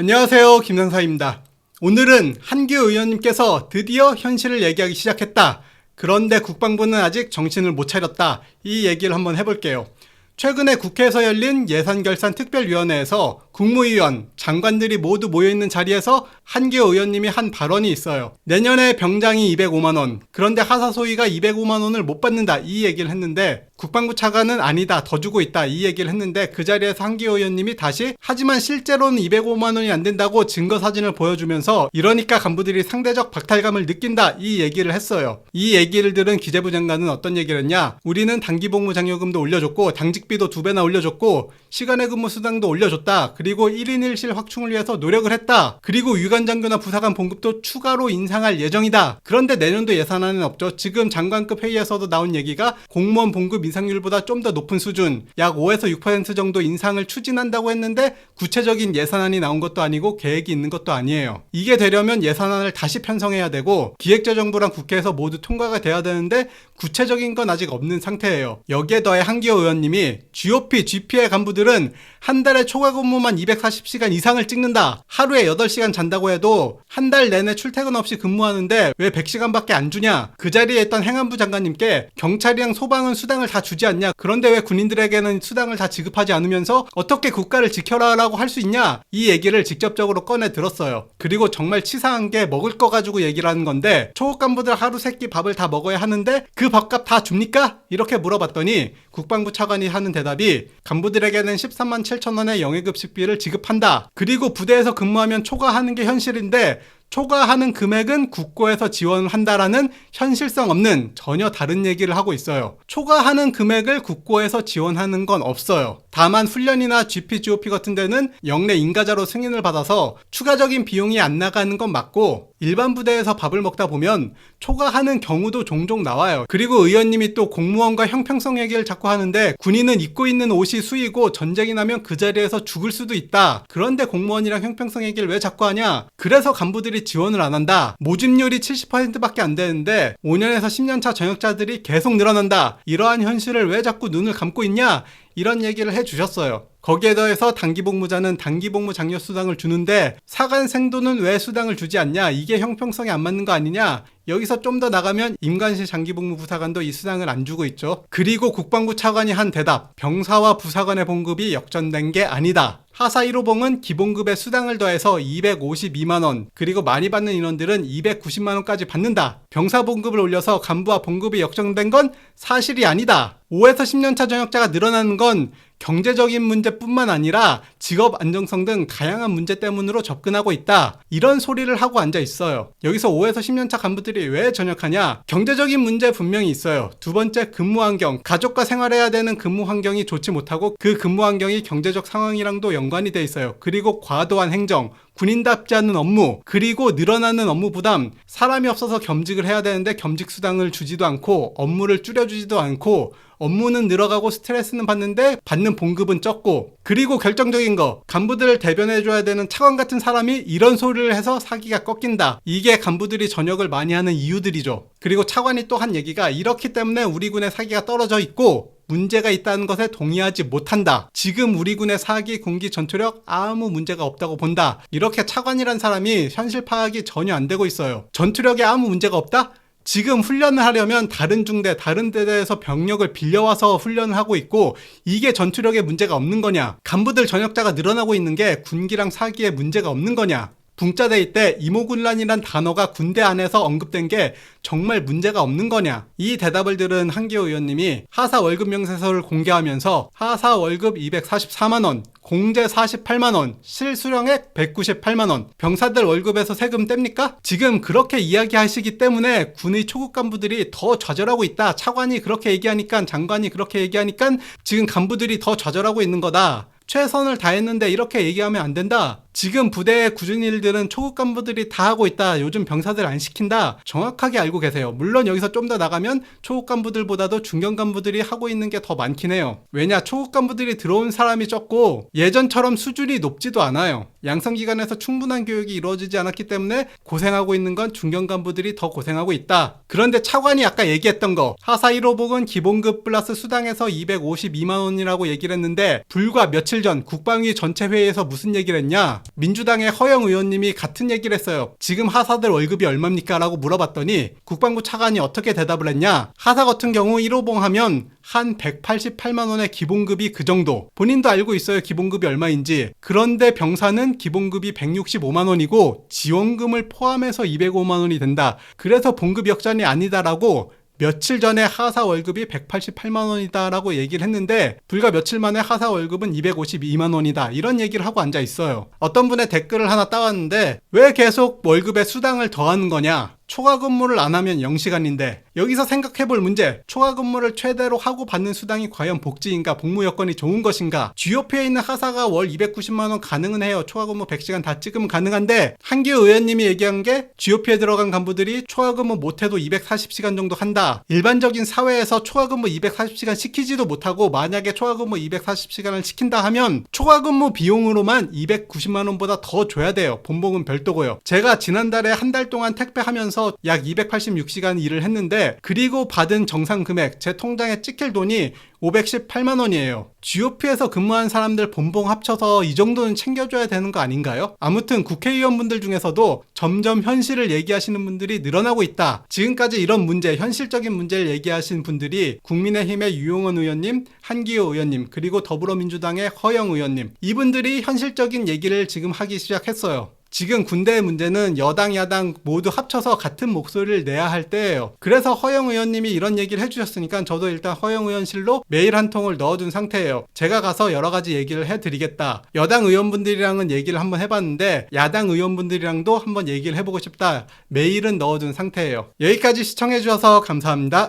안녕하세요. 김상사입니다. 오늘은 한규 의원님께서 드디어 현실을 얘기하기 시작했다. 그런데 국방부는 아직 정신을 못 차렸다. 이 얘기를 한번 해볼게요. 최근에 국회에서 열린 예산결산 특별위원회에서 국무위원, 장관들이 모두 모여있는 자리에서 한규 의원님이 한 발언이 있어요. 내년에 병장이 205만원, 그런데 하사소위가 205만원을 못 받는다. 이 얘기를 했는데, 국방부 차관은 아니다. 더 주고 있다. 이 얘기를 했는데, 그 자리에서 한규 의원님이 다시, 하지만 실제로는 205만 원이 안 된다고 증거 사진을 보여주면서, 이러니까 간부들이 상대적 박탈감을 느낀다. 이 얘기를 했어요. 이 얘기를 들은 기재부 장관은 어떤 얘기를 했냐? 우리는 단기복무 장려금도 올려줬고, 당직비도 두 배나 올려줬고, 시간의 근무 수당도 올려줬다. 그리고 1인 1실 확충을 위해서 노력을 했다. 그리고 위관 장교나 부사관 봉급도 추가로 인상할 예정이다. 그런데 내년도 예산안은 없죠. 지금 장관급 회의에서도 나온 얘기가 공무원 봉급 인상률보다 좀 더 높은 수준, 약 5에서 6% 정도 인상을 추진한다고 했는데 구체적인 예산안이 나온 것도 아니고 계획이 있는 것도 아니에요. 이게 되려면 예산안을 다시 편성해야 되고 기획재정부랑 국회에서 모두 통과가 돼야 되는데 구체적인 건 아직 없는 상태예요. 여기에 더해 한기호 의원님이 GOP, GP의 간부들은 한 달에 초과 근무만 240시간 이상을 찍는다. 하루에 8시간 잔다고 해도 한 달 내내 출퇴근 없이 근무하는데 왜 100시간밖에 안 주냐? 그 자리에 있던 행안부 장관님께 경찰이랑 소방은 수당을 다 주지 않냐? 그런데 왜 군인들에게는 수당을 다 지급하지 않으면서 어떻게 국가를 지켜라라고 할 수 있냐? 이 얘기를 직접적으로 꺼내 들었어요. 그리고 정말 치사한 게 먹을 거 가지고 얘기를 하는 건데 초급 간부들 하루 세끼 밥을 다 먹어야 하는데 그 밥값 다 줍니까? 이렇게 물어봤더니 국방부 차관이 하는 대답이 간부들에게는 13만 7천 원의 영예급식비를 지급한다. 그리고 부대에서 근무하면 초과하는 게 현실인데 초과하는 금액은 국고에서 지원한다라는 현실성 없는 전혀 다른 얘기를 하고 있어요. 초과하는 금액을 국고에서 지원하는 건 없어요. 다만 훈련이나 GP, GOP 같은 데는 영내 인가자로 승인을 받아서 추가적인 비용이 안 나가는 건 맞고 일반 부대에서 밥을 먹다 보면 초과하는 경우도 종종 나와요. 그리고 의원님이 또 공무원과 형평성 얘기를 자꾸 하는데 군인은 입고 있는 옷이 수이고 전쟁이 나면 그 자리에서 죽을 수도 있다. 그런데 공무원이랑 형평성 얘기를 왜 자꾸 하냐? 그래서 간부들이 지원을 안 한다. 모집률이 70%밖에 안 되는데 5년에서 10년 차 전역자들이 계속 늘어난다. 이러한 현실을 왜 자꾸 눈을 감고 있냐? 이런 얘기를 해 주셨어요. 거기에 더해서 단기 복무자는 단기 복무 장려 수당을 주는데 사관 생도는 왜 수당을 주지 않냐? 이게 형평성에 안 맞는 거 아니냐? 여기서 좀 더 나가면 임관실 장기 복무 부사관도 이 수당을 안 주고 있죠. 그리고 국방부 차관이 한 대답. 병사와 부사관의 봉급이 역전된 게 아니다. 하사 1호봉은 기본급에 수당을 더해서 252만원, 그리고 많이 받는 인원들은 290만원까지 받는다. 병사 봉급을 올려서 간부와 봉급이 역전된 건 사실이 아니다. 5에서 10년차 전역자가 늘어나는 건 경제적인 문제뿐만 아니라 직업 안정성 등 다양한 문제 때문으로 접근하고 있다. 이런 소리를 하고 앉아 있어요. 여기서 5에서 10년차 간부들이 왜 전역하냐? 경제적인 문제 분명히 있어요. 두 번째 근무 환경, 가족과 생활해야 되는 근무 환경이 좋지 못하고 그 근무 환경이 경제적 상황이랑도 연관이 돼 있어요. 그리고 과도한 행정, 군인답지 않은 업무, 그리고 늘어나는 업무 부담, 사람이 없어서 겸직을 해야 되는데 겸직 수당을 주지도 않고 업무를 줄여주지도 않고 업무는 늘어가고 스트레스는 받는데 받는 봉급은 적고 그리고 결정적인 거 간부들을 대변해줘야 되는 차관 같은 사람이 이런 소리를 해서 사기가 꺾인다. 이게 간부들이 전역을 많이 하는 이유들이죠. 그리고 차관이 또 한 얘기가 이렇기 때문에 우리 군의 사기가 떨어져 있고 문제가 있다는 것에 동의하지 못한다. 지금 우리 군의 사기, 군기, 전투력 아무 문제가 없다고 본다. 이렇게 차관이란 사람이 현실 파악이 전혀 안 되고 있어요. 전투력에 아무 문제가 없다? 지금 훈련을 하려면 다른 중대, 다른 대대에서 병력을 빌려와서 훈련을 하고 있고 이게 전투력에 문제가 없는 거냐? 간부들 전역자가 늘어나고 있는 게 군기랑 사기에 문제가 없는 거냐? 붕자대회 때 이모군란이란 단어가 군대 안에서 언급된 게 정말 문제가 없는 거냐? 이 대답을 들은 한기호 의원님이 하사 월급 명세서를 공개하면서 하사 월급 244만원, 공제 48만원, 실수령액 198만원, 병사들 월급에서 세금 뗍니까? 지금 그렇게 이야기하시기 때문에 군의 초급 간부들이 더 좌절하고 있다. 차관이 그렇게 얘기하니까 장관이 그렇게 얘기하니까 지금 간부들이 더 좌절하고 있는 거다. 최선을 다했는데 이렇게 얘기하면 안 된다. 지금 부대의 굳은 일들은 초급 간부들이 다 하고 있다. 요즘 병사들 안 시킨다. 정확하게 알고 계세요. 물론 여기서 좀 더 나가면 초급 간부들보다도 중견 간부들이 하고 있는 게 더 많긴 해요. 왜냐, 초급 간부들이 들어온 사람이 적고 예전처럼 수준이 높지도 않아요. 양성 기관에서 충분한 교육이 이루어지지 않았기 때문에 고생하고 있는 건 중견 간부들이 더 고생하고 있다. 그런데 차관이 아까 얘기했던 거 하사 1호복은 기본급 플러스 수당에서 252만 원이라고 얘기를 했는데 불과 며칠 전 국방위 전체 회의에서 무슨 얘기를 했냐? 민주당의 허영 의원님이 같은 얘기를 했어요. 지금 하사들 월급이 얼마입니까? 라고 물어봤더니 국방부 차관이 어떻게 대답을 했냐? 하사 같은 경우 1호봉 하면 한 188만 원의 기본급이 그 정도. 본인도 알고 있어요. 기본급이 얼마인지. 그런데 병사는 기본급이 165만 원이고 지원금을 포함해서 205만 원이 된다. 그래서 봉급 역전이 아니다라고 며칠 전에 하사 월급이 188만 원이다라고 얘기를 했는데 불과 며칠 만에 하사 월급은 252만 원이다 이런 얘기를 하고 앉아 있어요. 어떤 분의 댓글을 하나 따왔는데 왜 계속 월급에 수당을 더하는 거냐? 초과 근무를 안 하면 0시간인데 여기서 생각해 볼 문제. 초과 근무를 최대로 하고 받는 수당이 과연 복지인가 복무 여건이 좋은 것인가? GOP에 있는 하사가 월 290만 원 가능은 해요. 초과 근무 100시간 다 찍으면 가능한데 한기 의원님이 얘기한 게 GOP에 들어간 간부들이 초과 근무 못해도 240시간 정도 한다. 일반적인 사회에서 초과 근무 240시간 시키지도 못하고 만약에 초과 근무 240시간을 시킨다 하면 초과 근무 비용으로만 290만 원보다 더 줘야 돼요. 본봉은 별도고요. 제가 지난달에 한 달 동안 택배하면서 약 286시간 일을 했는데 그리고 받은 정상 금액 제 통장에 찍힐 돈이 518만 원이에요. GOP에서 근무한 사람들 본봉 합쳐서 이 정도는 챙겨줘야 되는 거 아닌가요? 아무튼 국회의원분들 중에서도 점점 현실을 얘기하시는 분들이 늘어나고 있다. 지금까지 이런 문제, 현실적인 문제를 얘기하신 분들이 국민의힘의 유용원 의원님, 한기호 의원님, 그리고 더불어민주당의 허영 의원님. 이분들이 현실적인 얘기를 지금 하기 시작했어요. 지금 군대의 문제는 여당, 야당 모두 합쳐서 같은 목소리를 내야 할 때예요. 그래서 허영 의원님이 이런 얘기를 해주셨으니까 저도 일단 허영 의원실로 메일 한 통을 넣어둔 상태예요. 제가 가서 여러 가지 얘기를 해드리겠다. 여당 의원분들이랑은 얘기를 한번 해봤는데 야당 의원분들이랑도 한번 얘기를 해보고 싶다. 메일은 넣어둔 상태예요. 여기까지 시청해주셔서 감사합니다.